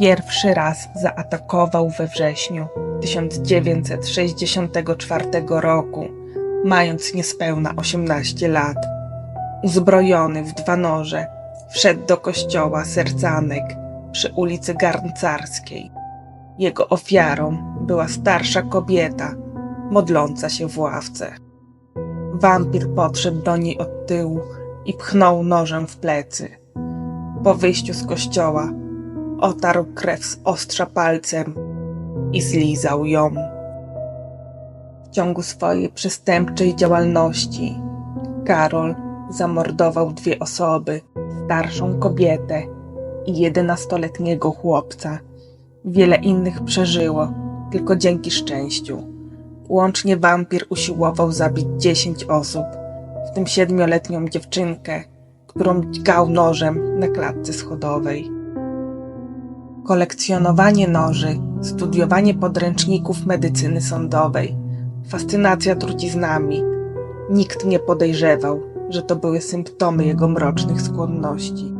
Pierwszy raz zaatakował we wrześniu 1964 roku, mając niespełna 18 lat. Uzbrojony w dwa noże, wszedł do kościoła Sercanek przy ulicy Garncarskiej. Jego ofiarą była starsza kobieta, modląca się w ławce. Wampir podszedł do niej od tyłu i pchnął nożem w plecy. Po wyjściu z kościoła otarł krew z ostrza palcem i zlizał ją. W ciągu swojej przestępczej działalności Karol zamordował dwie osoby, starszą kobietę i jedenastoletniego chłopca. Wiele innych przeżyło, tylko dzięki szczęściu. Łącznie wampir usiłował zabić 10 osób, w tym siedmioletnią dziewczynkę, którą dźgał nożem na klatce schodowej. Kolekcjonowanie noży, studiowanie podręczników medycyny sądowej, fascynacja truciznami. Nikt nie podejrzewał, że to były symptomy jego mrocznych skłonności.